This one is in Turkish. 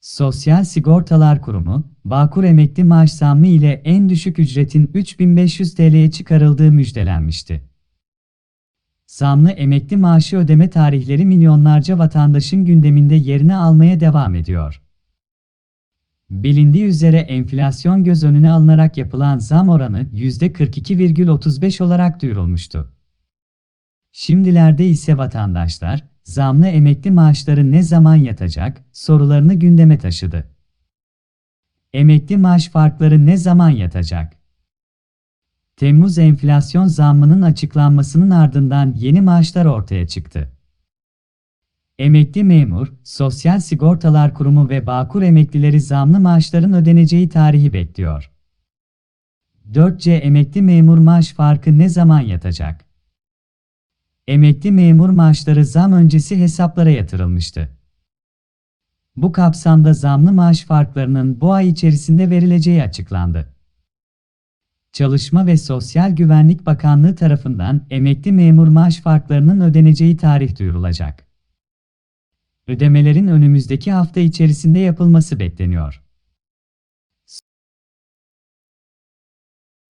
Sosyal Sigortalar Kurumu, Bağkur emekli maaş zammı ile en düşük ücretin 3500 TL'ye çıkarıldığı müjdelenmişti. Zamlı emekli maaşı ödeme tarihleri milyonlarca vatandaşın gündeminde yerini almaya devam ediyor. Bilindiği üzere enflasyon göz önüne alınarak yapılan zam oranı %42,35 olarak duyurulmuştu. Şimdilerde ise vatandaşlar, zamlı emekli maaşları ne zaman yatacak sorularını gündeme taşıdı. Emekli maaş farkları ne zaman yatacak? Temmuz enflasyon zammının açıklanmasının ardından yeni maaşlar ortaya çıktı. Emekli memur, Sosyal Sigortalar Kurumu ve Bağkur emeklileri zamlı maaşların ödeneceği tarihi bekliyor. 4C emekli memur maaş farkı ne zaman yatacak? Emekli memur maaşları zam öncesi hesaplara yatırılmıştı. Bu kapsamda zamlı maaş farklarının bu ay içerisinde verileceği açıklandı. Çalışma ve Sosyal Güvenlik Bakanlığı tarafından emekli memur maaş farklarının ödeneceği tarih duyurulacak. Ödemelerin önümüzdeki hafta içerisinde yapılması bekleniyor.